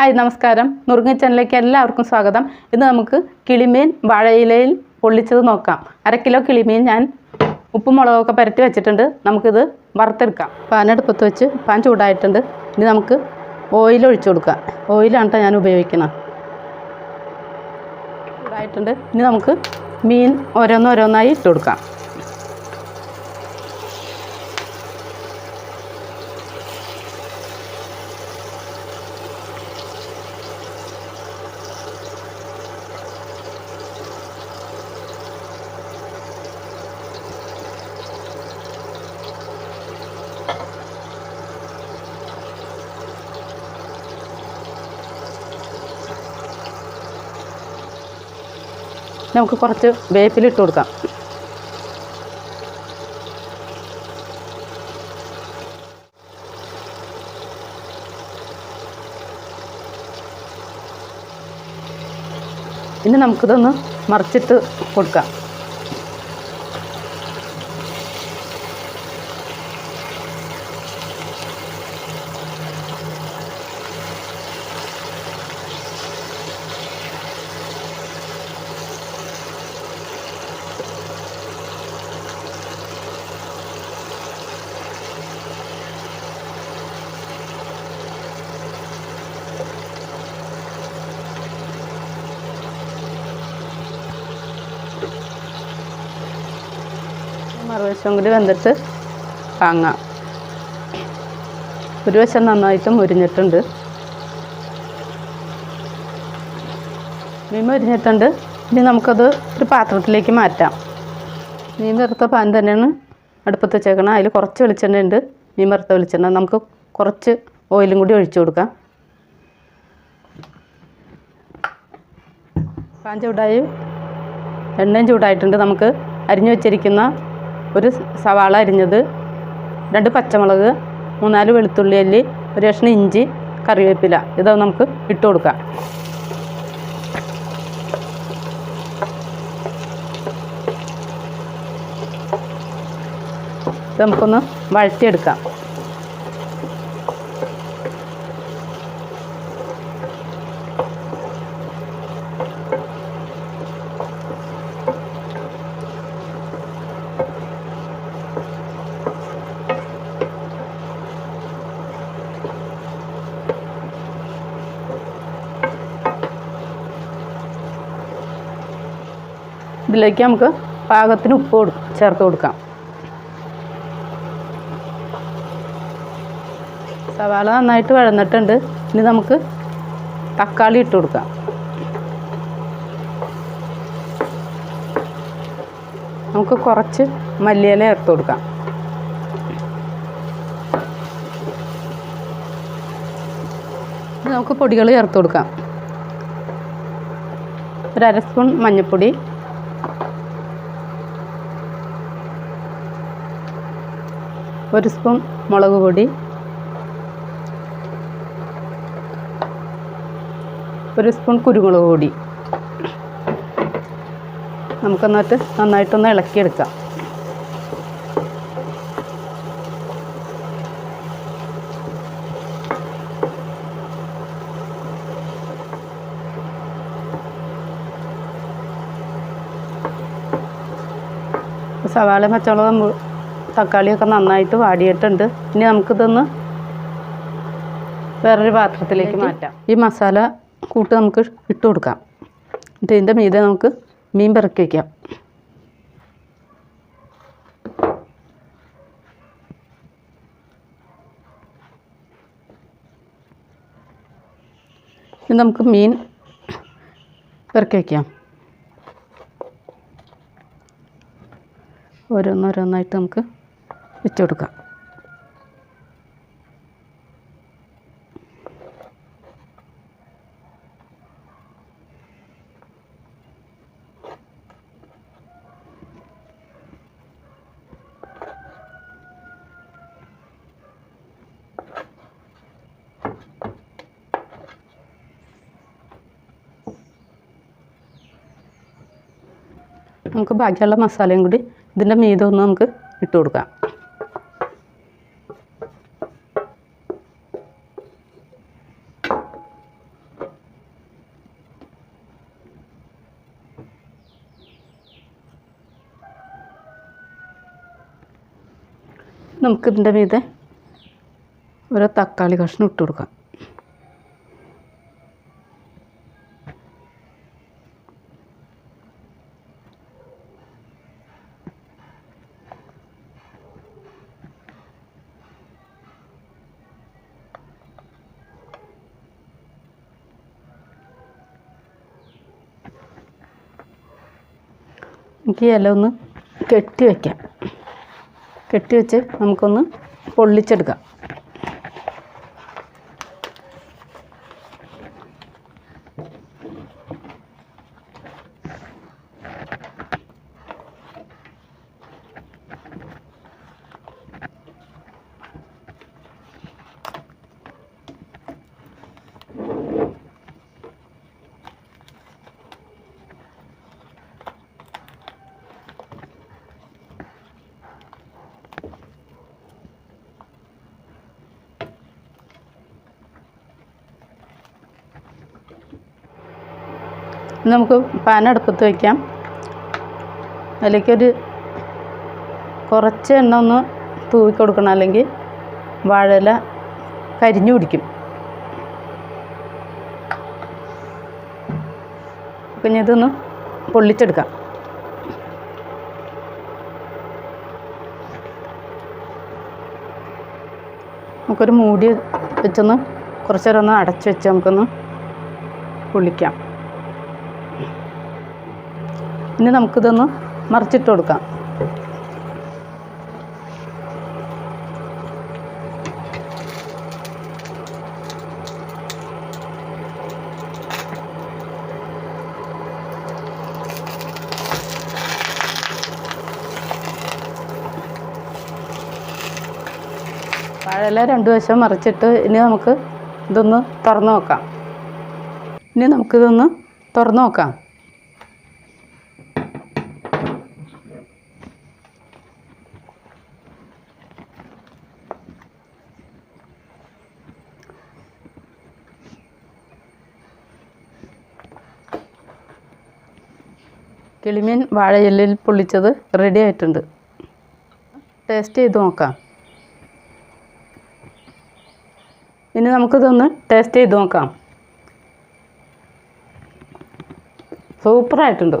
Hi നമസ്കാരം. നുറുങ്ങി ചാനലിലേക്ക് എല്ലാവർക്കും സ്വാഗതം. ഇന്ന് നമുക്ക് കിളിമീൻ വാഴയിലയിൽ പൊള്ളിച്ചത് നോക്കാം. അര കിലോ കിളിമീൻ ഞാൻ ഉപ്പും മുളകൊക്കെ പരത്തി വെച്ചിട്ടുണ്ട്. നമുക്കിത് വറുത്തെടുക്കാം. പാനടുപ്പത്ത് വെച്ച് പാൻ ചൂടായിട്ടുണ്ട്. ഇനി നമുക്ക് ഓയിൽ ഒഴിച്ചു കൊടുക്കാം. ഓയിലാണ് ഞാൻ ഉപയോഗിക്കുന്നത്. ചൂടായിട്ടുണ്ട്. ഇനി നമുക്ക് മീൻ ഓരോന്നോരോന്നായി ഇട്ട് കൊടുക്കാം. നമുക്ക് കുറച്ച് വേപ്പിലിട്ട് കൊടുക്കാം. ഇനി നമുക്കിതൊന്ന് മറിച്ചിട്ട് കൊടുക്കാം. മറുവശം കൂടി വെന്തിട്ട് വാങ്ങാം ഒരു വശം നന്നായിട്ട് മുരിഞ്ഞിട്ടുണ്ട്. മീൻ മുരിഞ്ഞിട്ടുണ്ട്. ഇനി നമുക്കത് ഒരു പാത്രത്തിലേക്ക് മാറ്റാം. മീൻ വറുത്ത പാൻ തന്നെയാണ് അടുപ്പത്ത് വെച്ചേക്കണം. അതിൽ കുറച്ച് വെളിച്ചെണ്ണ ഉണ്ട്. മീൻ വറുത്ത വെളിച്ചെണ്ണ. നമുക്ക് കുറച്ച് ഓയിലും കൂടി ഒഴിച്ചു കൊടുക്കാം. പാൻ ചൂടായി. എണ്ണയും ചൂടായിട്ടുണ്ട്. നമുക്ക് അരിഞ്ഞു വെച്ചിരിക്കുന്ന ഒരു സവാള അരിഞ്ഞത് രണ്ട് പച്ചമുളക് മൂന്നാൽ വെളുത്തുള്ളി അല്ലി ഒരു കഷ്ണം ഇഞ്ചി കറിവേപ്പില. ഇത് നമുക്ക് ഇട്ട് കൊടുക്കാം. നമുക്കൊന്ന് വഴറ്റിയെടുക്കാം. ഇതിലേക്ക് നമുക്ക് പാകത്തിന് ഉപ്പ് ചേർത്ത് കൊടുക്കാം. സവാള നന്നായിട്ട് വഴന്നിട്ടുണ്ട്. ഇനി നമുക്ക് തക്കാളി ഇട്ട് കൊടുക്കാം. നമുക്ക് കുറച്ച് മല്ലിയില ചേർത്ത് കൊടുക്കാം. നമുക്ക് പൊടികൾ ചേർത്ത് കൊടുക്കാം. ഒരു അര സ്പൂൺ മഞ്ഞൾപ്പൊടി ഒരു സ്പൂൺ മുളക് പൊടി ഒരു സ്പൂൺ കുരുമുളക് പൊടി. നമുക്കെന്നിട്ട് നന്നായിട്ടൊന്ന് ഇളക്കിയെടുക്കാം. സവാള പച്ചമുളക് തക്കാളിയൊക്കെ നന്നായിട്ട് വാടിയിട്ടുണ്ട്. ഇനി നമുക്കിതൊന്ന് വേറൊരു പാത്രത്തിലേക്ക് മാറ്റാം. ഈ മസാല കൂട്ട് നമുക്ക് ഇട്ട് കൊടുക്കാം. എന്നിട്ട് ഇതിന്റെ മീതെ നമുക്ക് മീൻ പിറക്കി വയ്ക്കാം ഇനി നമുക്ക് മീൻ പിറക്കി വയ്ക്കാം ഓരോന്നോരോന്നായിട്ട് നമുക്ക് വെച്ച് കൊടുക്കാം നമുക്ക് ബാക്കിയുള്ള മസാലയും കൂടി ഇതിന്റെ മീതെ ഒന്ന് നമുക്ക് ഇട്ട് കൊടുക്കാം. നമുക്കിതിന്റെ മീതെ ഒരു തക്കാളി കഷ്ണം ഇട്ട് കൊടുക്കാം. എനിക്ക് ഇല ഒന്ന് കെട്ടി വയ്ക്കാം കെട്ടി വെച്ച് നമുക്കൊന്ന് പൊള്ളിച്ചെടുക്കാം. നമുക്ക് പാൻ അടുപ്പത്ത് വയ്ക്കാം അതിലേക്കൊരു കുറച്ച് എണ്ണ ഒന്ന് തൂവി കൊടുക്കണം. അല്ലെങ്കിൽ വാഴയില കരിഞ്ഞു പിടിക്കും. പിന്നെ ഇതൊന്ന് പൊള്ളിച്ചെടുക്കാം. നമുക്കൊരു മൂടി വെച്ചൊന്ന് കുറച്ചേരൊന്ന് അടച്ചു വെച്ച് നമുക്കൊന്ന് പൊള്ളിക്കാം. ഇനി നമുക്കിതൊന്ന് മറിച്ചിട്ട് കൊടുക്കാം. വാഴയില രണ്ട് വശം മറിച്ചിട്ട് ഇനി നമുക്ക് ഇതൊന്ന് തുറന്നു നോക്കാം. ഇനി നമുക്കിതൊന്ന് തുറന്നു നോക്കാം. കിളിമീൻ വാഴയിലയിൽ പൊള്ളിച്ചത് റെഡി ആയിട്ടുണ്ട്. ടേസ്റ്റ് ചെയ്ത് നോക്കാം. ഇനി നമുക്കിതൊന്ന് ടേസ്റ്റ് ചെയ്ത് നോക്കാം. സൂപ്പറായിട്ടുണ്ട്